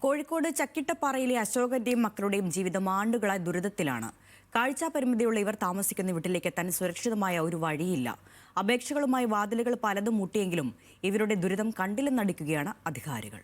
കോഴിക്കോട് ചക്കിട്ടപ്പാറയിലെ അശോകന്റെയും മക്കളുടെയും ജീവിതം ആണ്ടുകളായി ദുരിതത്തിലാണ്. കാഴ്ചാ പരിമിതിയുള്ള ഇവർ താമസിക്കുന്ന വീട്ടിലേക്ക് എത്താൻ സുരക്ഷിതമായ ഒരു വഴിയില്ല. അപേക്ഷകളുമായി വാതിലുകൾ പലതും മുട്ടിയെങ്കിലും ഇവരുടെ ദുരിതം കണ്ടില്ലെന്നടിക്കുകയാണ് അധികാരികൾ.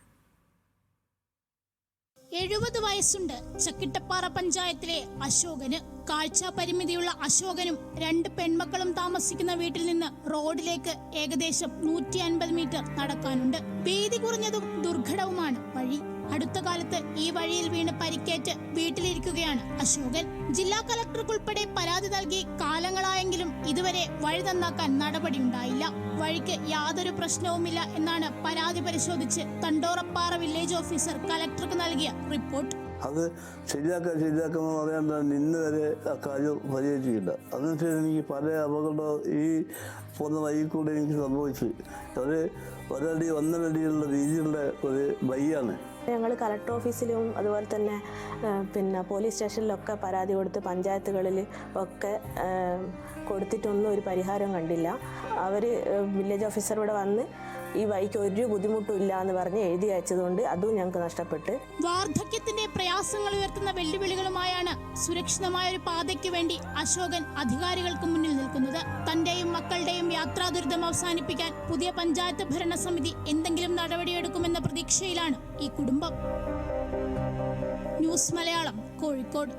എഴുപത് വയസ്സുണ്ട് ചക്കിട്ടപ്പാറ പഞ്ചായത്തിലെ അശോകന്. കാഴ്ചാ പരിമിതിയുള്ള അശോകനും രണ്ട് പെൺമക്കളും താമസിക്കുന്ന വീട്ടിൽ നിന്ന് റോഡിലേക്ക് ഏകദേശം നൂറ്റി അൻപത് മീറ്റർ നടക്കാനുണ്ട്. വീതി കുറഞ്ഞതും ദുർഘടവുമാണ് വഴി. അടുത്ത കാലത്ത് ഈ വഴിയിൽ വീണ് പരിക്കേറ്റ് വീട്ടിലിരിക്കുകയാണ് അശോകൻ. ജില്ലാ കളക്ടർക്കുൾപ്പെടെ പരാതി നൽകി കാലങ്ങളായെങ്കിലും ഇതുവരെ വഴി നന്നാക്കാൻ നടപടിയുണ്ടായില്ല വഴിക്ക് യാതൊരു പ്രശ്നവുമില്ല എന്നാണ് പരാതി പരിശോധിച്ച് തണ്ടോറപ്പാറ വില്ലേജ് ഓഫീസർ കലക്ടർക്ക് നൽകിയ റിപ്പോർട്ട്. അത് ശരിയാക്കാൻ ശരിയാക്കാന്ന് പറയാൻ ഇന്ന് വരെ ആ കാര്യം പരിഹരിച്ചില്ല അതിനുശേഷം എനിക്ക് പല അപകടം ഈ പോകുന്ന വഴി കൂടെ എനിക്ക് സംഭവിച്ചു. ഒരു ഒരടി ഒന്നരടിയുള്ള രീതിയിലുള്ള ഒരു വഴിയാണ്. ഞങ്ങൾ കളക്ടർ ഓഫീസിലും അതുപോലെ തന്നെ പിന്നെ പോലീസ് സ്റ്റേഷനിലൊക്കെ പരാതി കൊടുത്ത് പഞ്ചായത്തുകളിൽ ഒക്കെ കൊടുത്തിട്ടൊന്നും ഒരു പരിഹാരം കണ്ടില്ല. അവർ വില്ലേജ് ഓഫീസർ ഇവിടെ വന്ന് ഈ വഴിക്ക് ഒരു ബുദ്ധിമുട്ടും ഇല്ല എന്ന് പറഞ്ഞ് എഴുതി അയച്ചതുകൊണ്ട് അതും ഞങ്ങൾക്ക് നഷ്ടപ്പെട്ട്. വാർദ്ധക്യത്തിന്റെ പ്രയാസങ്ങൾ ഉയർത്തുന്ന വെല്ലുവിളികളുമായാണ് സുരക്ഷിതമായ ഒരു പാതയ്ക്ക് വേണ്ടി അശോകൻ അധികാരികൾക്ക് മുന്നിൽ നിൽക്കുന്നത്. തന്റെയും മക്കളുടെയും യാത്രാ ദുരിതം അവസാനിപ്പിക്കാൻ പുതിയ പഞ്ചായത്ത് ഭരണസമിതി എന്തെങ്കിലും നടപടിയെടുക്കുമെന്ന പ്രതീക്ഷയിലാണ് ഈ കുടുംബം. ന്യൂസ് മലയാളം കോഴിക്കോട്.